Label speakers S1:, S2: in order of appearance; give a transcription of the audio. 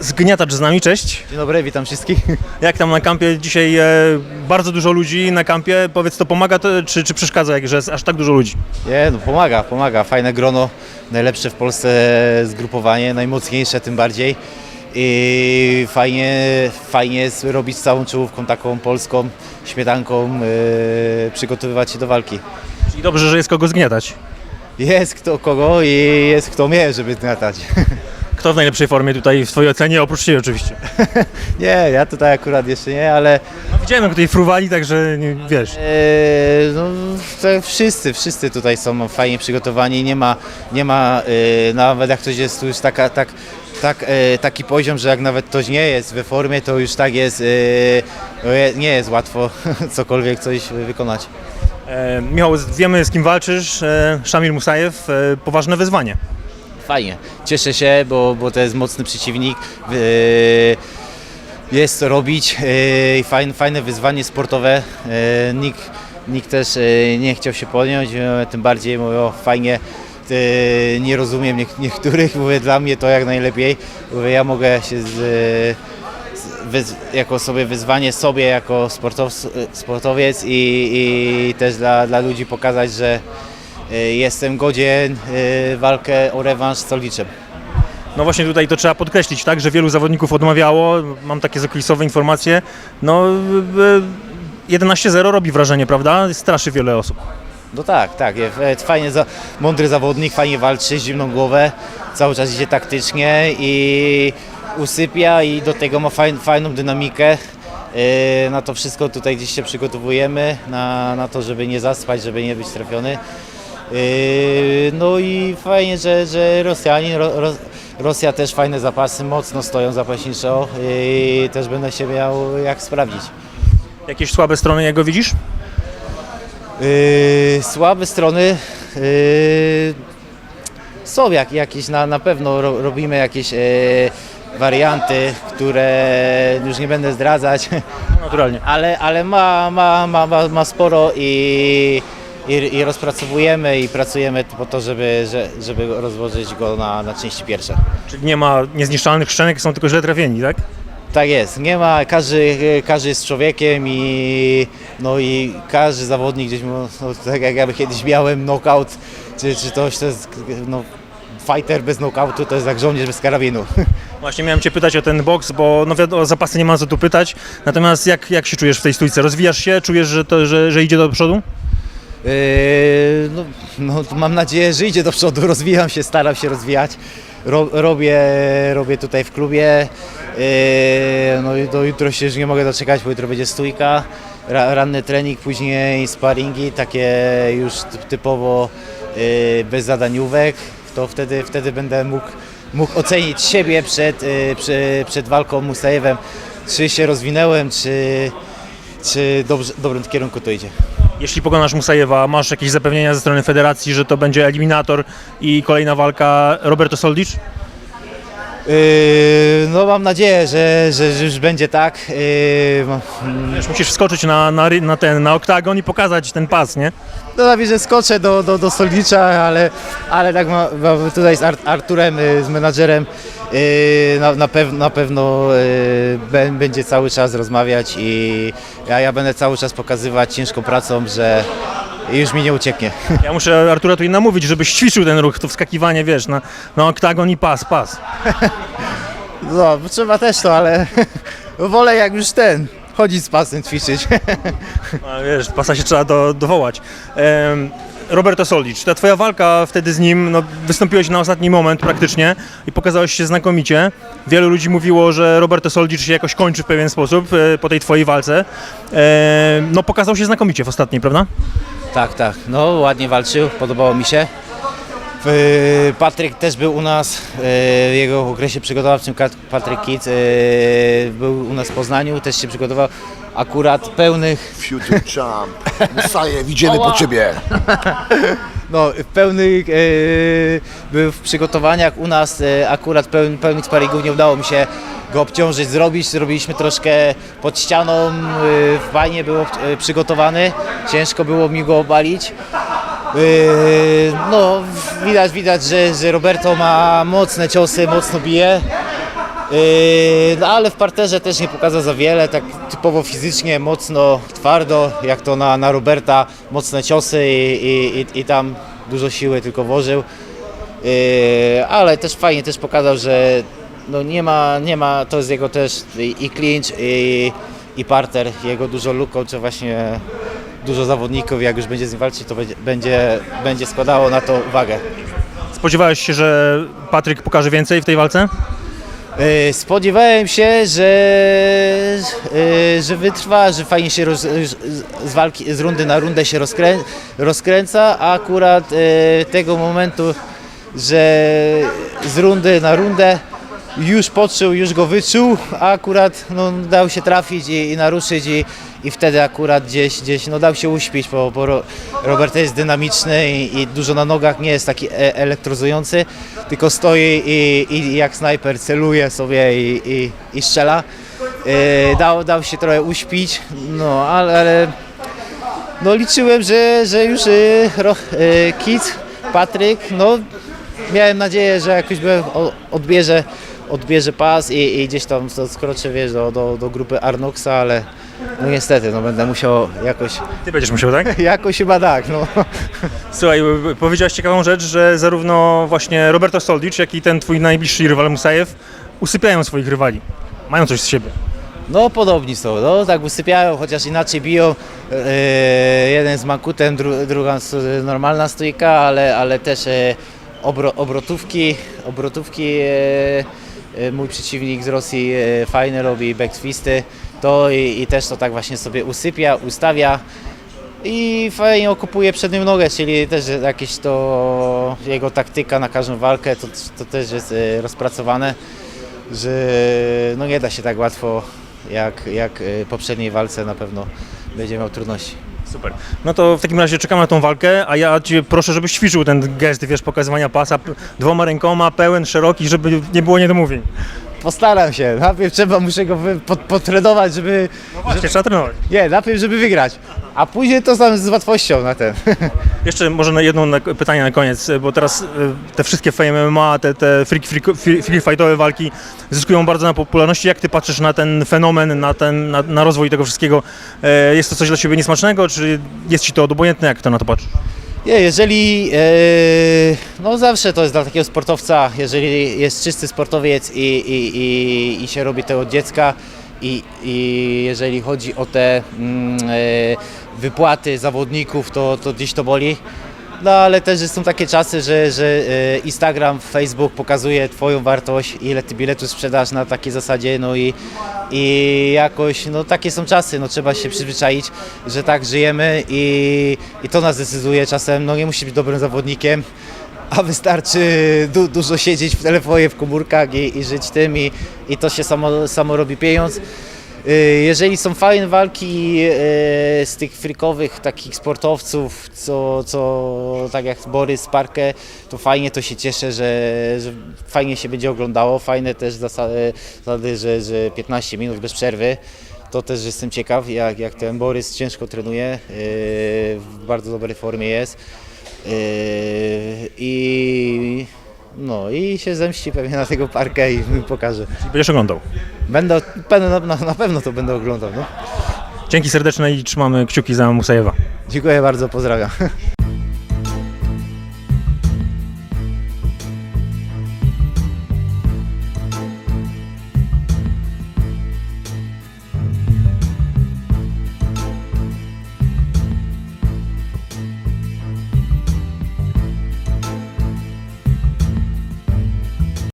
S1: Zgniatacz z nami, cześć.
S2: Dzień dobry, witam wszystkich.
S1: Jak tam na kampie? Dzisiaj e, bardzo dużo ludzi na kampie. Powiedz, to pomaga to, czy, czy przeszkadza, jak, że jest aż tak dużo ludzi?
S2: Nie, no pomaga, pomaga. Fajne grono, najlepsze w Polsce zgrupowanie, najmocniejsze tym bardziej. I fajnie, fajnie jest robić całą czołówką taką polską, śmietanką, yy, przygotowywać się do walki.
S1: Czyli dobrze, że jest kogo zgniatać.
S2: Jest kto kogo i jest kto mnie, żeby znatać.
S1: Kto w najlepszej formie tutaj w Twojej ocenie, oprócz Ciebie oczywiście?
S2: Nie, ja tutaj akurat jeszcze nie, ale
S1: No, widziałem, jak tutaj fruwali, także nie, wiesz.
S2: Eee, no, to wszyscy, wszyscy tutaj są fajnie przygotowani. Nie ma, nie ma e, nawet jak ktoś jest tu już taka, tak, tak, e, taki poziom, że jak nawet ktoś nie jest we formie, to już tak jest, no, je- nie jest łatwo cokolwiek coś wykonać.
S1: E, Michał, wiemy z kim walczysz. E, Szamil Musajew, e, poważne wyzwanie.
S2: Fajnie, cieszę się, bo, bo to jest mocny przeciwnik. E, jest co robić e, i fajne, fajne wyzwanie sportowe. Nikt, nikt też nie chciał się podjąć, tym bardziej mówię, fajnie. Nie rozumiem niek- niektórych, mówię dla mnie to jak najlepiej. Mówię, ja mogę się z, jako sobie wyzwanie sobie jako sportows, sportowiec i, i też dla, dla ludzi pokazać, że jestem godzien e, walkę o rewanż z Soliczem.
S1: No właśnie tutaj to trzeba podkreślić, tak, że wielu zawodników odmawiało. Mam takie zakulisowe informacje. No e, 11-0 robi wrażenie, prawda? Straszy wiele osób.
S2: No tak, tak. e, Fajnie, mądry zawodnik, fajnie walczy, zimną głowę, cały czas idzie taktycznie i usypia i do tego ma fajn, fajną dynamikę. E, Na to wszystko tutaj gdzieś się przygotowujemy, na, na to, żeby nie zaspać, żeby nie być trafiony. E, No i fajnie, że, że Rosjanin, Ro, Ro, Rosja też fajne zapasy, mocno stoją zapaśniczo i też będę się miał jak sprawdzić.
S1: Jakieś słabe strony jego widzisz?
S2: Yy, słabe strony yy, są jak, jakieś, na, na pewno ro, robimy jakieś yy, warianty, które już nie będę zdradzać,
S1: Naturalnie.
S2: ale, ale ma, ma, ma, ma, ma sporo i, i, i rozpracowujemy i pracujemy po to, żeby, że, żeby rozłożyć go na, na części pierwsze.
S1: Czyli nie ma niezniszczalnych szczenek, są tylko źle trafieni, tak?
S2: Tak jest, nie ma, każdy, każdy jest człowiekiem i, no i każdy zawodnik gdzieś, no, no, tak jak ja kiedyś miałem knockout, czy, czy coś, to jest, no, fighter bez knockoutu to jest jak żołnierz bez karabinu.
S1: Właśnie miałem Cię pytać o ten boks, bo no wiadomo, o zapasy nie ma co tu pytać. Natomiast jak, jak się czujesz w tej stójce? Rozwijasz się? Czujesz, że, to, że, że idzie do przodu?
S2: Yy, no, no, mam nadzieję, że idzie do przodu, rozwijam się, staram się rozwijać. Ro, robię, robię tutaj w klubie. Yy, no i do jutro się już nie mogę doczekać, bo jutro będzie stójka, ra, ranny trening, później sparingi, takie już typ- typowo yy, bez zadaniówek. To wtedy, wtedy będę mógł, mógł ocenić siebie przed, przy, przed walką Musajewem, czy się rozwinęłem, czy, czy dobrze, w dobrym kierunku to idzie.
S1: Jeśli pokonasz Musajewa, masz jakieś zapewnienia ze strony federacji, że to będzie eliminator i kolejna walka Roberto Soldic?
S2: Yy, no mam nadzieję, że, że, że już będzie tak. Yy,
S1: Wiesz, musisz wskoczyć na, na, ry- na ten, na oktagon i pokazać ten pas, nie?
S2: no nawet, że skoczę do, do, do Solnicza, ale, ale tak ma, ma tutaj z Ar- Arturem, yy, z menadżerem yy, na, na, pew, na pewno yy, bę- będzie cały czas rozmawiać i ja, ja będę cały czas pokazywać ciężką pracą, że już mi nie ucieknie.
S1: Ja muszę Artura tutaj namówić, żebyś ćwiczył ten ruch, to wskakiwanie, wiesz, na, na oktagon i pas, pas.
S2: No, trzeba też to, ale wolę jak już ten, chodzić z pasem, ćwiczyć.
S1: A, wiesz, pasa się trzeba do, dowołać. Em, Roberto Soldic, ta twoja walka wtedy z nim, no, wystąpiłeś na ostatni moment praktycznie i pokazałeś się znakomicie. Wielu ludzi mówiło, że Roberto Soldic się jakoś kończy w pewien sposób e, po tej twojej walce. Em, no pokazał się znakomicie w ostatniej, prawda?
S2: Tak, tak. No ładnie walczył, podobało mi się. Patryk też był u nas e, w jego okresie przygotowawczym. Patryk Kic e, był u nas w Poznaniu, też się przygotował. Akurat pełnych,
S3: Future Champ. Musajew, idziemy po ciebie.
S2: no, pełnych e, był w przygotowaniach u nas. E, akurat pełn, pełnych sparingów nie udało mi się go obciążyć, zrobić. Zrobiliśmy troszkę pod ścianą. E, fajnie był e, przygotowany. Ciężko było mi go obalić. Yy, No, widać, widać, że, że Roberto ma mocne ciosy, mocno bije. Yy, ale w parterze też nie pokazał za wiele, tak typowo fizycznie, mocno, twardo, jak to na, na Roberta, mocne ciosy i, i, i, tam dużo siły tylko włożył. Yy, ale też fajnie też pokazał, że no nie ma, nie ma, to jest jego też i, clinch i, i parter, jego dużo luką, czy właśnie dużo zawodników, jak już będzie z nim walczyć, to będzie, będzie, składało na to wagę.
S1: Spodziewałeś się, że Patryk pokaże więcej w tej walce?
S2: E, Spodziewałem się, że, e, że wytrwa, że fajnie się roz, z, walki, z rundy na rundę się rozkrę, rozkręca, a akurat e, tego momentu, że z rundy na rundę już poczuł, już go wyczuł, a akurat no, dał się trafić i, i naruszyć i, i wtedy akurat gdzieś, gdzieś no, dał się uśpić, bo, bo Ro- Robert jest dynamiczny i, i dużo na nogach, nie jest taki e- elektryzujący, tylko stoi i, i jak snajper celuje sobie i, i, i strzela. E, dał, dał się trochę uśpić, no ale, ale no, liczyłem, że, że już e, ro, e, Kit, Patryk, no miałem nadzieję, że jakoś odbierze, odbierze pas i, i gdzieś tam skroczy wiesz, do, do, do grupy Arnoxa, ale no niestety, no będę musiał jakoś,
S1: Ty będziesz musiał, tak?
S2: jakoś chyba tak, no.
S1: Słuchaj, powiedziałeś ciekawą rzecz, że zarówno właśnie Roberto Soldic, jak i ten twój najbliższy rywal Musajew usypiają swoich rywali. Mają coś z siebie.
S2: No podobni są, no tak usypiają, chociaż inaczej biją. E, jeden z makutem, dru, druga s- normalna stójka, ale, ale też e, obro, obrotówki, obrotówki e, mój przeciwnik z Rosji e, fajne robi backfisty, to i, i też to tak właśnie sobie usypia, ustawia i fajnie okupuje przednią nogę, czyli też jakieś to jego taktyka na każdą walkę, to, to też jest e, rozpracowane, że no nie da się tak łatwo jak, jak e, poprzedniej walce na pewno będzie miał trudności.
S1: Super. No to w takim razie czekamy na tą walkę, a ja Cię proszę, żebyś ćwiczył ten gest, wiesz, pokazywania pasa p- dwoma rękoma, pełen, szeroki, żeby nie było niedomówień.
S2: Postaram się, najpierw trzeba, muszę go wy- pod, podtrenować, żeby,
S1: Właśnie, trzeba trenować.
S2: nie, najpierw żeby wygrać, a później to sam z łatwością na ten.
S1: Jeszcze może na jedno na, pytanie na koniec, bo teraz e, te wszystkie Fame MMA, te, te free, free, free, free fightowe walki zyskują bardzo na popularności. Jak Ty patrzysz na ten fenomen, na, ten, na, na rozwój tego wszystkiego? E, Jest to coś dla Ciebie niesmacznego, czy jest Ci to obojętne? Jak to na to patrzysz?
S2: Nie, jeżeli, e, no zawsze to jest dla takiego sportowca, jeżeli jest czysty sportowiec i, i, i, i się robi to od dziecka i, i jeżeli chodzi o te mm, e, wypłaty zawodników, to, to gdzieś to boli. No ale też są takie czasy, że, że e, Instagram, Facebook pokazuje Twoją wartość, ile Ty biletów sprzedasz na takiej zasadzie, no i, i jakoś, no takie są czasy, no trzeba się przyzwyczaić, że tak żyjemy i, i to nas decyduje czasem, no nie musi być dobrym zawodnikiem, a wystarczy du, dużo siedzieć w telefonie, w komórkach i, i żyć tym i, i to się samo, samo robi pieniądz. Y, Jeżeli są fajne walki y, z tych frikowych takich sportowców, co, co tak jak Borys Parkę, to fajnie, to się cieszę, że, że fajnie się będzie oglądało. Fajne też zasady, zasady że, że 15 minut bez przerwy. To też jestem ciekaw, jak, jak ten Borys ciężko trenuje, y, w bardzo dobrej formie jest. I no i się zemści pewnie na tego parkę i mi pokaże.
S1: Będziesz oglądał.
S2: Będę, na, na, na pewno to będę oglądał. No.
S1: Dzięki serdeczne i trzymamy kciuki za Musajewa.
S2: Dziękuję bardzo, pozdrawiam.